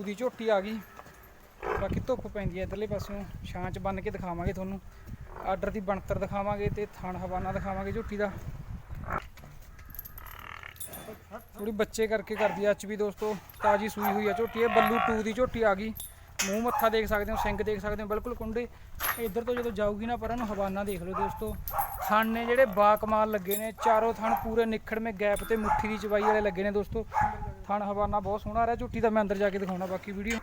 2 ਦੀ ਝੋਟੀ ਆ ਗਈ। ਬਾਕੀ ਧੁੱਪ ਪੈਂਦੀ ਹੈ ਇਧਰਲੇ ਪਾਸਿਓਂ। ਛਾਂ 'ਚ ਬੰਨ ਕੇ ਦਿਖਾਵਾਂਗੇ ਤੁਹਾਨੂੰ। ਆਰਡਰ ਦੀ ਬਣਤਰ ਦਿਖਾਵਾਂਗੇ ਤੇ ਥਣ ਹਵਾਨਾ ਦਿਖਾਵਾਂਗੇ ਝੋਟੀ ਦਾ। ਥੋੜੀ ਬੱਚੇ ਕਰਕੇ ਕਰਦੀ ਆ ਅੱਜ ਵੀ ਦੋਸਤੋ। ਤਾਜੀ ਸੂਈ ਹੋਈ ਆ ਝੋਟੀ, ਇਹ ਬੱਲੂ 2 ਦੀ ਝੋਟੀ ਆ ਗਈ। ਮੂੰਹ ਮੱਥਾ ਦੇਖ ਸਕਦੇ ਹੋ, ਸਿੰਗ ਦੇਖ ਸਕਦੇ ਹੋ, ਬਿਲਕੁਲ ਕੁੰਡੇ। ਇੱਧਰ ਤੋਂ ਜਦੋਂ ਜਾਊਗੀ ਨਾ ਪਰਾਂ ਨੂੰ ਹਵਾਨਾ ਦੇਖ ਲਓ ਦੋਸਤੋ। ਥਣ ਨੇ ਜਿਹੜੇ ਬਾ ਕਮਾਲ ਲੱਗੇ ਨੇ, ਚਾਰੋਂ ਥਣ ਪੂਰੇ ਨਿਖੜਵੇਂ ਗੈਪ ਤੇ ਮੁੱਠੀ ਦੀ ਚਵਾਈ ਵਾਲੇ ਲੱਗੇ ਨੇ ਦੋਸਤੋ। ਥਣ ਹਵਾਨਾ ਬਹੁਤ ਸੋਹਣਾ ਰਿਹਾ, ਝੂਠੀ ਦਾ ਮੈਂ ਅੰਦਰ ਜਾ ਕੇ ਦਿਖਾਉਣਾ ਬਾਕੀ ਵੀਡੀਓ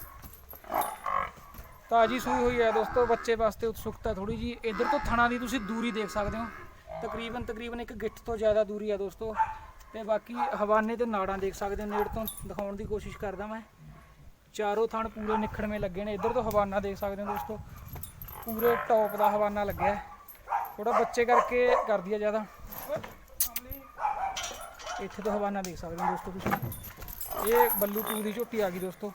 ਤਾਜੀ ਸੂਈ ਹੋਈ ਹੈ ਦੋਸਤੋ, ਬੱਚੇ ਵਾਸਤੇ ਉਤਸੁਕਤਾ ਥੋੜੀ ਜੀ ਇੱਧਰ ਤੋਂ ਥਣਾ ਦੀ ਤੁਸੀਂ ਦੂਰੀ ਦੇਖ ਸਕਦੇ ਹੋ। ਤਕਰੀਬਨ ਤਕਰੀਬਨ ਇੱਕ ਗਿੱਠ ਤੋਂ ਜ਼ਿਆਦਾ ਦੂਰੀ ਹੈ ਦੋਸਤੋ। ਤੇ ਬਾਕੀ ਹਵਾਨੇ ਤੇ ਨਾੜਾਂ ਦੇਖ ਸਕਦੇ ਹੋ, ਨੇੜ ਤੋਂ ਦਿਖਾਉਣ ਦੀ ਕੋਸ਼ਿਸ਼ ਕਰਦਾ ਮੈਂ। ਚਾਰੋਂ ਥਣ ਪੂਰੇ ਨਿਖੜਵੇਂ ਲੱਗੇ ਨੇ। ਇੱਧਰ ਤੋਂ ਹਵਾਨਾ ਦੇਖ ਸਕਦੇ ਹੋ ਦੋਸਤੋ। ਪੂਰੇ ਟੌਪ ਦਾ ਹਵਾਨਾ ਲੱਗਿਆ ਥੋੜਾ ਬੱਚੇ ਕਰਕੇ ਕਰਦੀ ਹੈ ਜ਼ਿਆਦਾ। ਇੱਥੇ ਤੋਂ ਹਵਾਨਾ ਦੇਖ ਸਕਦੇ ਹੋ ਦੋਸਤੋ ਤੁਸੀਂ। ਇਹ ਬੱਲੂ ਟੂ ਦੀ ਝੋਟੀ ਆ ਗਈ ਦੋਸਤੋ।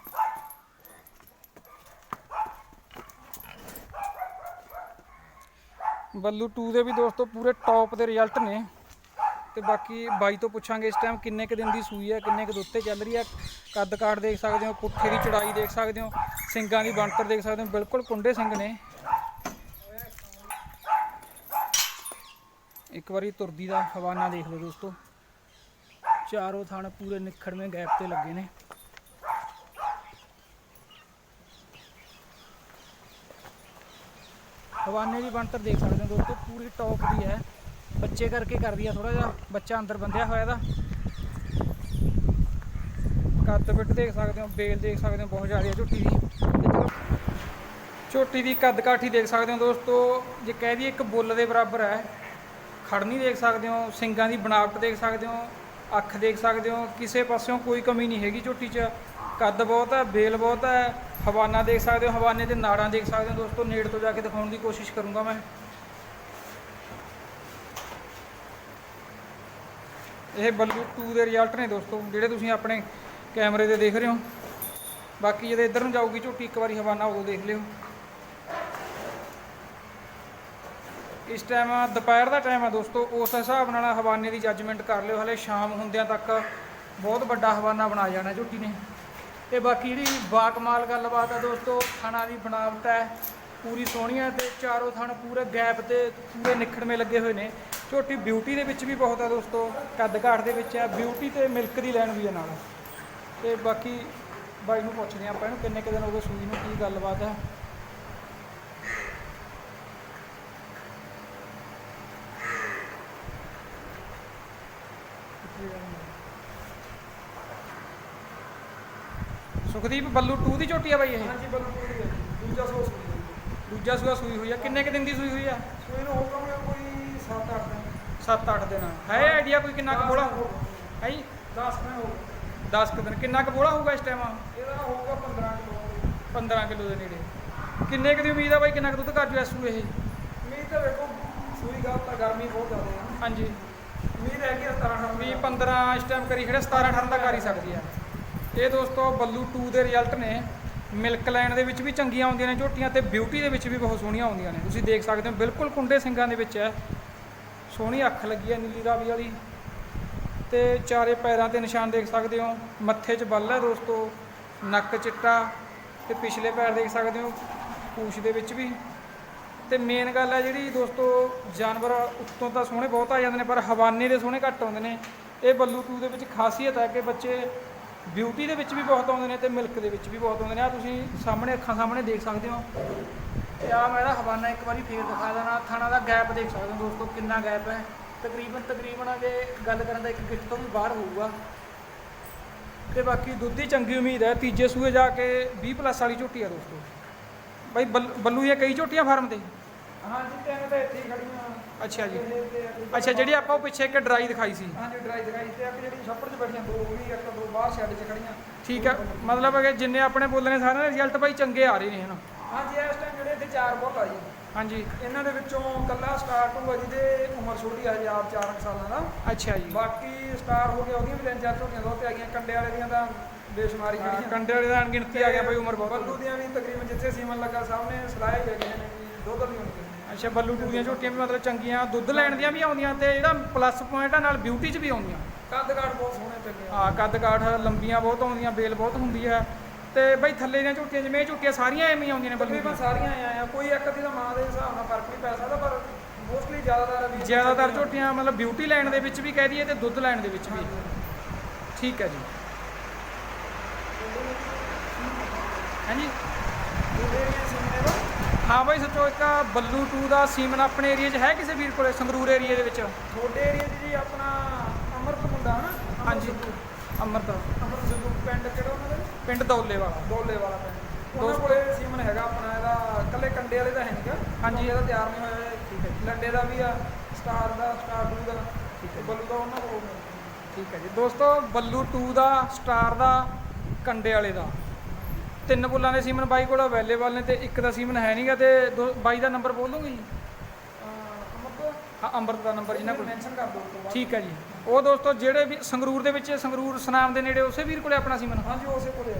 ਬੱਲੂ 2 ਦੇ ਵੀ ਦੋਸਤੋ ਪੂਰੇ ਟੌਪ ਦੇ ਰਿਜ਼ਲਟ ਨੇ। ਤੇ ਬਾਕੀ ਬਾਈ ਤੋਂ ਪੁੱਛਾਂਗੇ ਇਸ ਟਾਈਮ ਕਿੰਨੇ ਕੁ ਦਿਨ ਦੀ ਸੂਈ ਹੈ, ਕਿੰਨੇ ਕੁ ਦੁੱਤੇ ਚੱਲ ਰਹੀ ਹੈ। ਕੱਦ ਕਾਠ ਦੇਖ ਸਕਦੇ ਹੋ ਪੁੱਠੇ ਦੀ ਚੜਾਈ ਦੇਖ ਸਕਦੇ ਹੋ ਸਿੰਘਾਂ ਦੀ ਬਣਤਰ ਦੇਖ ਸਕਦੇ ਹੋ, ਬਿਲਕੁਲ ਕੁੰਡੇ ਸਿੰਘ ਨੇ। ਇੱਕ ਵਾਰੀ ਤੁਰਦੀ ਦਾ ਹਵਾਨਾ ਦੇਖ ਲਓ ਦੋਸਤੋ। ਚਾਰੋਂ ਥਣ ਪੂਰੇ ਨਿਖੜਵੇਂ ਗੈਪ ਤੇ ਲੱਗੇ ਨੇ। ਹਵਾਨੇ ਦੀ ਬਣਤਰ ਦੇਖ ਸਕਦੇ ਹੋ ਦੋਸਤੋ, ਪੂਰੀ ਟੌਪ ਦੀ ਹੈ। ਬੱਚੇ ਕਰਕੇ ਕਰਦੀ ਆ ਥੋੜਾ ਜਿਹਾ, ਬੱਚਾ ਅੰਦਰ ਬੰਦਿਆ ਹੋਇਆ ਦਾ ਕੱਦ ਬਿੱਟ ਦੇਖ ਸਕਦੇ ਹੋ, ਬੇਲ ਦੇਖ ਸਕਦੇ ਹੋ, ਬਹੁਤ ਜ਼ਿਆਦਾ ਝੋਟੀ ਦੀ। ਝੋਟੀ ਦੀ ਕੱਦ ਕਾਠੀ ਦੇਖ ਸਕਦੇ ਹੋ ਦੋਸਤੋ, ਜੇ ਕਹਿ ਦਈਏ ਇੱਕ ਬੁੱਲ ਦੇ ਬਰਾਬਰ ਹੈ। ਖੜਨੀ ਦੇਖ ਸਕਦੇ ਹੋ, ਸਿੰਗਾਂ ਦੀ ਬਣਾਵਟ ਦੇਖ ਸਕਦੇ ਹੋ। ਅੱਖ ਦੇਖ ਸਕਦੇ ਹੋ, ਕਿਸੇ ਪਾਸਿਓਂ ਕੋਈ ਕਮੀ ਨਹੀਂ ਹੈਗੀ ਝੋਟੀ 'ਚ। ਕੱਦ ਬਹੁਤ ਹੈ ਬੇਲ ਬਹੁਤ ਹੈ, ਹਵਾਨਾ ਦੇਖ ਸਕਦੇ ਹੋ, ਹਵਾਨੇ ਦੇ ਨਾੜਾਂ ਦੇਖ ਸਕਦੇ ਹੋ ਦੋਸਤੋ, ਨੇੜ ਤੋਂ ਜਾ ਕੇ ਦਿਖਾਉਣ ਦੀ ਕੋਸ਼ਿਸ਼ ਕਰੂੰਗਾ ਮੈਂ। ਇਹ ਬੱਲੂ 2 ਦੇ ਰਿਜ਼ਲਟ ਨੇ ਦੋਸਤੋ, ਜਿਹੜੇ ਤੁਸੀਂ ਆਪਣੇ ਕੈਮਰੇ ਤੇ ਦੇਖ ਰਹੇ ਹੋ। ਬਾਕੀ ਜਦੋਂ ਇੱਧਰ ਨੂੰ ਜਾਊਗੀ ਝੋਟੀ, ਇੱਕ ਵਾਰੀ ਹਵਾਨਾ ਉਦੋਂ ਦੇਖ ਲਿਓ। ਇਸ ਟਾਈਮ ਦੁਪਹਿਰ ਦਾ ਟਾਈਮ ਆ ਦੋਸਤੋ, ਉਸ ਹਿਸਾਬ ਨਾਲ ਹਵਾਨੇ ਦੀ ਜੱਜਮੈਂਟ ਕਰ ਲਿਓ, ਹਲੇ ਸ਼ਾਮ ਹੁੰਦਿਆਂ ਤੱਕ ਬਹੁਤ ਵੱਡਾ ਹਵਾਨਾ ਬਣਾ ਜਾਣਾ ਝੋਟੀ ਨੇ। ਤੇ ਬਾਕੀ ਜਿਹੜੀ ਬਾਕਮਾਲ ਗੱਲਬਾਤ ਆ ਦੋਸਤੋ ਖਾਣਾ ਦੀ ਬਣਾਵਟ ਹੈ, ਪੂਰੀ ਸੋਹਣੀ ਹੈ ਤੇ ਚਾਰੋਂ ਥਣ ਪੂਰੇ ਗੈਪ ਤੇ ਪੂਰੇ ਨਿਖੜਵੇਂ ਲੱਗੇ ਹੋਏ ਨੇ। ਝੋਟੀ ਬਿਊਟੀ ਦੇ ਵਿੱਚ ਵੀ ਬਹੁਤ ਹੈ ਦੋਸਤੋ ਕੱਦ ਘਾਟ ਦੇ ਵਿੱਚ ਹੈ ਬਿਊਟੀ ਤੇ ਮਿਲਕ ਦੀ ਲੈਣ ਵੀ ਹੈ ਨਾਲ। ਤੇ ਬਾਕੀ ਬਾਈ ਨੂੰ ਪੁੱਛਦੇ ਹਾਂ ਆਪਾਂ ਇਹਨੂੰ ਕਿੰਨੇ ਕੁ ਦਿਨ ਹੋ ਗਏ ਸੂਈ ਨੂੰ, ਕੀ ਗੱਲਬਾਤ ਹੈ ਸੁਖਦੀਪ ਬੱਲੂ 2 ਦੀ ਝੋਟੀ ਆ ਬਾਈ ਇਹ? ਹਾਂਜੀ ਬੱਲੂ ਪੂਰੀ ਹੈ ਜੀ। ਦੂਜਾ ਹੋਈ ਦੂਜਾ ਸੂਆ ਸੂਈ ਹੋਈ ਆ। ਕਿੰਨੇ ਕੁ ਦਿਨ ਦੀ ਸੂਈ ਹੋਈ ਆ? ਸੋਈ ਨੂੰ ਹੋਊਗਾ ਮੈਨੂੰ ਕੋਈ 7-8 ਦਿਨ। 7-8 ਦਿਨ। ਹੈ ਆਈਡੀਆ ਕੋਈ ਕਿੰਨਾ ਕੁ ਬੋਲਾ? ਹੈ ਜੀ? 10 ਦਿਨ ਹੋਊਗਾ 10 ਕੁ ਦਿਨ। ਕਿੰਨਾ ਕੁ ਬੋਲਾ ਹੋਊਗਾ ਇਸ ਟਾਈਮ ਇਹਦਾ ਹੋਊਗਾ 15 ਕਿਲੋ। 15 ਕਿਲੋ ਦੇ ਨੇੜੇ। ਕਿੰਨੇ ਕੁ ਦੀ ਉਮੀਦ ਆ ਬਾਈ ਕਿੰਨਾ ਕੁ ਦੁੱਧ ਕਰ ਜੂ ਇਸ ਸੂਏ ਇਹ? ਉਮੀਦ ਤਾਂ ਵੇਖੋ ਸੂਈ ਗੱਲ ਤਾਂ ਗਰਮੀ ਬਹੁਤ ਜ਼ਿਆਦਾ ਹੈ ਹਾਂਜੀ। ਉਮੀਦ ਹੈ ਕਿ 17 ਵੀ 15 ਇਸ ਟਾਈਮ ਕਰੀ ਖੜੇ 17 18 ਦਾ ਕਰ ਹੀ ਸਕਦੀ ਆ। ਇਹ ਦੋਸਤੋ ਬੱਲੂ 2 ਦੇ ਰਿਜ਼ਲਟ ਨੇ। ਮਿਲਕ ਲਾਈਨ ਦੇ ਵਿੱਚ ਵੀ ਚੰਗੀਆਂ ਆਉਂਦੀਆਂ ਨੇ ਝੋਟੀਆਂ ਤੇ ਬਿਊਟੀ ਦੇ ਵਿੱਚ ਵੀ ਬਹੁਤ ਸੋਹਣੀਆਂ ਆਉਂਦੀਆਂ ਨੇ। ਤੁਸੀਂ ਦੇਖ ਸਕਦੇ ਹੋ, ਬਿਲਕੁਲ ਕੁੰਡੇ ਸਿੰਘਾਂ ਦੇ ਵਿੱਚ ਹੈ। ਸੋਹਣੀ ਅੱਖ ਲੱਗੀ ਹੈ ਨੀਲੀ ਰਾਵੀ ਵਾਲੀ। ਤੇ ਚਾਰੇ ਪੈਰਾਂ ਤੇ ਨਿਸ਼ਾਨ ਦੇਖ ਸਕਦੇ ਹੋ, ਮੱਥੇ 'ਚ ਬੱਲ ਹੈ ਦੋਸਤੋ, ਨੱਕ ਚਿੱਟਾ ਤੇ ਪਿਛਲੇ ਪੈਰ ਦੇਖ ਸਕਦੇ ਹੋ, ਪੂਛ ਦੇ ਵਿੱਚ ਵੀ। ਤੇ ਮੇਨ ਗੱਲ ਹੈ ਜਿਹੜੀ ਦੋਸਤੋ, ਜਾਨਵਰ ਉੱਤੋਂ ਤਾਂ ਸੋਹਣੇ ਬਹੁਤ ਆ ਜਾਂਦੇ ਨੇ, ਪਰ ਹਵਾਨੇ ਦੇ ਸੋਹਣੇ ਘੱਟ ਆਉਂਦੇ ਨੇ। ਇਹ ਬੱਲੂ ਟੂ ਦੇ ਵਿੱਚ ਖਾਸੀਅਤ ਹੈ ਕਿ ਬੱਚੇ ਬਿਊਟੀ ਦੇ ਵਿੱਚ ਵੀ ਬਹੁਤ ਆਉਂਦੇ ਨੇ ਤੇ ਮਿਲਕ ਦੇ ਵਿੱਚ ਵੀ ਬਹੁਤ ਆਉਂਦੇ ਨੇ। ਆ ਤੁਸੀਂ ਸਾਹਮਣੇ, ਅੱਖਾਂ ਸਾਹਮਣੇ ਦੇਖ ਸਕਦੇ ਹੋ। ਤੇ ਆ ਮੈਂ ਇਹਦਾ ਹਵਾਨਾ ਇੱਕ ਵਾਰੀ ਫੇਰ ਦਿਖਾ ਦੇਣਾ ਥਾਣਾ ਦਾ ਗੈਪ ਦੇਖ ਸਕਦੇ ਹੋ ਦੋਸਤੋ, ਕਿੰਨਾ ਗੈਪ ਹੈ। ਤਕਰੀਬਨ ਤਕਰੀਬਨ ਜੇ ਗੱਲ ਕਰਨ ਦਾ ਇੱਕ ਗਿੱਟ ਤੋਂ ਵੀ ਬਾਹਰ ਹੋਊਗਾ। ਤੇ ਬਾਕੀ ਦੁੱਧ ਦੀ ਚੰਗੀ ਉਮੀਦ ਹੈ, ਤੀਜੇ ਸੂਏ ਜਾ ਕੇ 20 ਪਲੱਸ ਵਾਲੀ ਝੋਟੀ ਆ ਦੋਸਤੋ। ਬਾਈ ਬੱਲ- ਬੱਲੂ ਦੀਆਂ ਕਈ ਝੋਟੀਆਂ ਫਾਰਮ ਤੇ? ਹਾਂਜੀ ਤਿੰਨ ਤਾਂ ਇੱਥੇ ਹੀ ਖੜੀਆਂ। ਅੱਛਾ ਜੀ। ਤੇ ਅੱਛਾ ਜਿਹੜੀ ਆਪਾਂ ਉਹ ਪਿੱਛੇ ਇੱਕ ਡਰਾਈ ਦਿਖਾਈ ਸੀ। ਹਾਂਜੀ ਡਰਾਈ ਦਿਖਾਈ ਤੇ ਇੱਕ ਜਿਹੜੀ ਛੱਪੜ 'ਚ ਬੈਠੀਆਂ ਦੋ ਉਹ ਵੀ ਇੱਕ ਦੋ ਬਾਹਰ ਸ਼ੈੱਡ 'ਚ ਖੜੀਆਂ। ਠੀਕ ਹੈ ਮਤਲਬ ਹੈ ਕਿ ਜਿੰਨੇ ਆਪਣੇ ਬੋਲਣੇ ਸਾਰੇ ਰਿਜ਼ਲਟ ਬਾਈ ਚੰਗੇ ਆ ਰਹੇ ਨੇ ਹਨ? ਹਾਂਜੀ ਇਸ ਟਾਈਮ ਜਿਹੜੇ ਇੱਥੇ ਚਾਰ ਬੁੱਲ ਆ ਜੀ। ਹਾਂਜੀ। ਇਹਨਾਂ ਦੇ ਵਿੱਚੋਂ ਕੱਲਾ ਸਟਾਰਟ ਹੋਊਗਾ ਜਿਹਦੇ ਉਮਰ ਛੋਟੀ ਆ ਜੀ ਆਪ 4 ਸਾਲਾਂ ਦਾ। ਅੱਛਾ ਜੀ। ਬਾਕੀ ਸਟਾਰ ਹੋ ਗਿਆ ਉਹਦੀਆਂ ਵੀ ਤਿੰਨ ਚਾਰ ਝੋਟੀਆਂ ਦੋ ਤੇ ਆ ਗਈਆਂ ਕੰਡੇ ਵਾਲੇ ਦੀਆਂ ਤਾਂ ਬੇਸ਼ੁਮਾਰੀ ਹਾਂ, ਖੜੀਆਂ। ਕੰਡੇ ਵਾਲੇ ਦਾ ਅਣਗਿਣਤੀ ਆ ਗਿਆ ਬਾਈ ਉਮਰ ਬਹੁਤ ਬੱਲੂ ਦੀਆਂ ਵੀ ਤਕਰੀਬਨ ਜਿੱਥੇ ਸੀਮਨ ਲੱਗਾ ਸਾਹਮਣੇ ਸਲਾਏ ਗਏ ਨੇ ਜੀ ਦੁੱਧ ਵੀ ਹੋਣਗੇ ਅੱਛਾ ਬੱਲੂ ਟੂ ਦੀਆਂ ਝੋਟੀਆਂ ਵੀ ਮਤਲਬ ਚੰਗੀਆਂ ਦੁੱਧ ਲੈਣ ਦੀਆਂ ਵੀ ਆਉਂਦੀਆਂ ਤੇ ਜਿਹੜਾ ਪਲੱਸ ਪੁਆਇੰਟ ਆ ਨਾਲ ਬਿਊਟੀ 'ਚ ਵੀ ਆਉਂਦੀਆਂ। ਕੱਦ ਕਾਠ ਬਹੁਤ ਸੋਹਣੇ ਚੱਲੇ ਆ। ਆ ਕੱਦ ਕਾਠ ਲੰਬੀਆਂ ਬਹੁਤ ਆਉਂਦੀਆਂ ਬੇਲ ਬਹੁਤ ਹੁੰਦੀ ਹੈ। ਤੇ ਬਾਈ ਥੱਲੇ ਦੀਆਂ ਝੋਟੀਆਂ ਜਿਵੇਂ ਇਹ ਝੋਟੀਆਂ ਸਾਰੀਆਂ ਐਵੇਂ ਹੀ ਆਉਂਦੀਆਂ ਨੇ ਬੱਲੂ ਤਕਰੀਬਨ ਸਾਰੀਆਂ ਆਏ ਆ ਕੋਈ ਇੱਕ ਅੱਧੀ ਦਾ ਮਾਂ ਦੇ ਹਿਸਾਬ ਨਾਲ ਫ਼ਰਕ ਵੀ ਪੈ ਸਕਦਾ ਪਰ ਮੋਸਟਲੀ ਜ਼ਿਆਦਾਤਰ ਵੀ ਜ਼ਿਆਦਾਤਰ ਝੋਟੀਆਂ ਮਤਲਬ ਬਿਊਟੀ ਲਾਈਨ ਦੇ ਵਿੱਚ ਵੀ ਕਹਿ ਦਈਏ ਤੇ ਦੁੱਧ ਲਾਈਨ ਦੇ ਵਿੱਚ ਵੀ। ਠੀਕ ਹੈ ਜੀ। ਹਾਂਜੀ। ਹਾਂ ਬਾਈ ਸੱਚੋ ਇੱਕ ਬੱਲੂ 2 ਦਾ ਸੀਮਨ ਆਪਣੇ ਏਰੀਆ 'ਚ ਹੈ ਕਿਸੇ ਵੀਰ ਕੋਲੇ ਸੰਗਰੂਰ ਏਰੀਆ ਦੇ ਵਿੱਚ? ਤੁਹਾਡੇ ਏਰੀਆ 'ਚ ਜੀ ਆਪਣਾ ਅਮਰਤ ਮੁੰਡਾ ਹਨਾ ਅਮਰ ਹਾਂਜੀ। ਸਿੱਧੂ। ਅੰਮ੍ਰਿਤ। ਅਮਰ ਸਿੱਧੂ ਪਿੰਡ ਕਿਹੜਾ ਉਹਨਾਂ ਦਾ? ਪਿੰਡ ਦੌਲੇ ਵਾਲਾ। ਦੋਲੇ ਵਾਲਾ ਪਿੰਡ। ਉਹਨਾਂ ਦੋਸਤੋ- ਕੋਲੇ ਸੀਮਨ ਹੈਗਾ ਆਪਣਾ ਇਹਦਾ ਕੱਲੇ ਕੰਡੇ ਵਾਲੇ ਦਾ ਹੈ ਨਹੀਂਗਾ ਹਾਂਜੀ। ਇਹਦਾ ਤਿਆਰ ਨਹੀਂ ਹੋਇਆ ਠੀਕ ਹੈ ਲੰਡੇ ਦਾ ਵੀ ਆ ਸਟਾਰ ਦਾ ਸਟਾਰ ਬਲੂ ਦਾ। ਠੀਕ ਹੈ ਬੱਲੂ ਦਾ ਉਹਨਾਂ ਕੋਲ। ਠੀਕ ਹੈ ਜੀ। ਦੋਸਤੋ ਬੱਲੂ 2 ਦਾ ਸਟਾਰ ਦਾ ਕੰਡੇ ਵਾਲੇ ਦਾ। ਤਿੰਨ ਬੁੱਲਾਂ ਦੇ ਸੀਮਨ ਬਾਈ ਕੋਲ ਅਵੇਲੇਬਲ ਨੇ ਤੇ ਇੱਕ ਦਾ ਸੀਮਨ ਹੈ ਨਹੀਂਗਾ ਤੇ ਦੋ- ਬਾਈ ਦਾ ਨੰਬਰ ਬੋਲ ਦੋਗੇ ਜੀ? ਹਾਂ ਅੰਮ੍ਰਿਤ ਦਾ ਨੰਬਰ ਜਿਹਨਾਂ ਕੋਲ। ਮੈਂਸ਼ਨ ਕਰ ਦਿਓ ਠੀਕ ਹੈ ਜੀ। ਉਹ ਦੋਸਤੋ ਜਿਹੜੇ ਵੀ ਸੰਗਰੂਰ ਦੇ ਵਿੱਚ ਸੰਗਰੂਰ ਸਨਾਮ ਦੇ ਨੇੜੇ ਉਸੇ ਵੀਰ ਕੋਲੇ ਆਪਣਾ ਸੀਮਨ? ਹਾਂਜੀ ਉਸੇ ਕੋਲੇ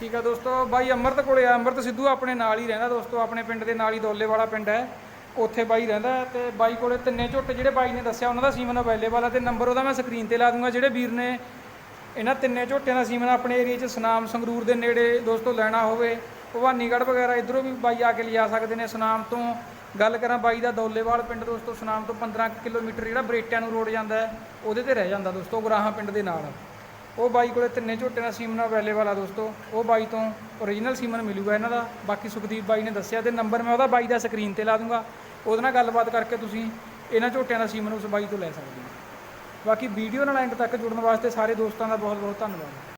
ਠੀਕ ਆ ਦੋਸਤੋ ਬਾਈ ਅੰਮ੍ਰਿਤ ਕੋਲੇ ਆ। ਅੰਮ੍ਰਿਤ ਸਿੱਧੂ ਆਪਣੇ ਨਾਲ ਹੀ ਰਹਿੰਦਾ ਦੋਸਤੋ ਆਪਣੇ ਪਿੰਡ ਦੇ ਨਾਲ ਹੀ ਦੋਲੇ ਵਾਲਾ ਪਿੰਡ ਹੈ। ਉੱਥੇ ਬਾਈ ਰਹਿੰਦਾ ਹੈ ਤੇ ਬਾਈ ਕੋਲੇ ਤਿੰਨੇ ਝੋਟੇ ਜਿਹੜੇ ਬਾਈ ਨੇ ਦੱਸਿਆ ਉਹਨਾਂ ਦਾ ਸੀਮਨ ਅਵੇਲੇਬਲ ਆ ਤੇ ਨੰਬਰ ਉਹਦਾ ਮੈਂ ਸਕਰੀਨ ਤੇ ਲਾ ਦੂੰਗਾ ਜਿਹੜੇ ਵੀਰ ਨੇ ਇਹਨਾਂ ਤਿੰਨੇ ਝੋਟਿਆਂ ਦਾ ਸੀਮਨ ਆਪਣੇ ਏਰੀਆ 'ਚ ਸੁਨਾਮ ਸੰਗਰੂਰ ਦੇ ਨੇੜੇ ਦੋਸਤੋ ਲੈਣਾ ਹੋਵੇ, ਭਵਾਨੀਗੜ੍ਹ ਵਗੈਰਾ ਇਧਰੋਂ ਵੀ ਬਾਈ ਆ ਕੇ ਲਿਜਾ ਸਕਦੇ ਨੇ ਸੁਨਾਮ ਤੋਂ। ਗੱਲ ਕਰਾਂ ਬਾਈ ਦਾ ਦੌਲੇਵਾਲ ਪਿੰਡ ਦੋਸਤੋ, ਸੁਨਾਮ ਤੋਂ 15 ਕਿਲੋਮੀਟਰ ਜਿਹੜਾ ਬਰੇਟਿਆਂ ਨੂੰ ਰੋਡ ਜਾਂਦਾ ਉਹਦੇ ਤੇ ਰਹਿ ਜਾਂਦਾ ਦੋਸਤੋ ਗੁਰਾਹਾਂ ਪਿੰਡ ਦੇ ਨਾਲ। ਉਹ ਬਾਈ ਕੋਲੇ ਤਿੰਨੇ ਝੋਟੇ ਦਾ ਸੀਮਨ ਅਵੇਲੇਬਲ ਆ ਦੋਸਤੋ, ਉਹ ਬਾਈ ਤੋਂ ਓਰੀਜਨਲ ਸੀਮਨ ਮਿਲੂਗਾ ਇਹਨਾਂ ਦਾ। ਬਾਕੀ ਸੁਖਦੀਪ ਬਾਈ ਨੇ ਦੱਸਿਆ ਤੇ ਨੰਬਰ ਮੈਂ ਉਹਦਾ ਬਾਈ ਦਾ ਸਕਰੀਨ ਤੇ ਲਾ ਦੂੰਗਾ। ਉਹਦੇ ਨਾਲ ਗੱਲਬਾਤ ਕਰਕੇ ਤੁਸੀਂ ਇਹਨਾਂ ਝੋਟਿਆਂ ਦਾ ਸੀਮਨ ਉਸ ਬਾਈ ਤੋਂ ਲੈ ਸਕਦੇ ਹੋ। ਬਾਕੀ ਵੀਡੀਓ ਨਾਲ ਐਂਡ ਤੱਕ ਜੁੜਨ ਵਾਸਤੇ ਸਾਰੇ ਦੋਸਤਾਂ ਦਾ ਬਹੁਤ ਬਹੁਤ ਧੰਨਵਾਦ।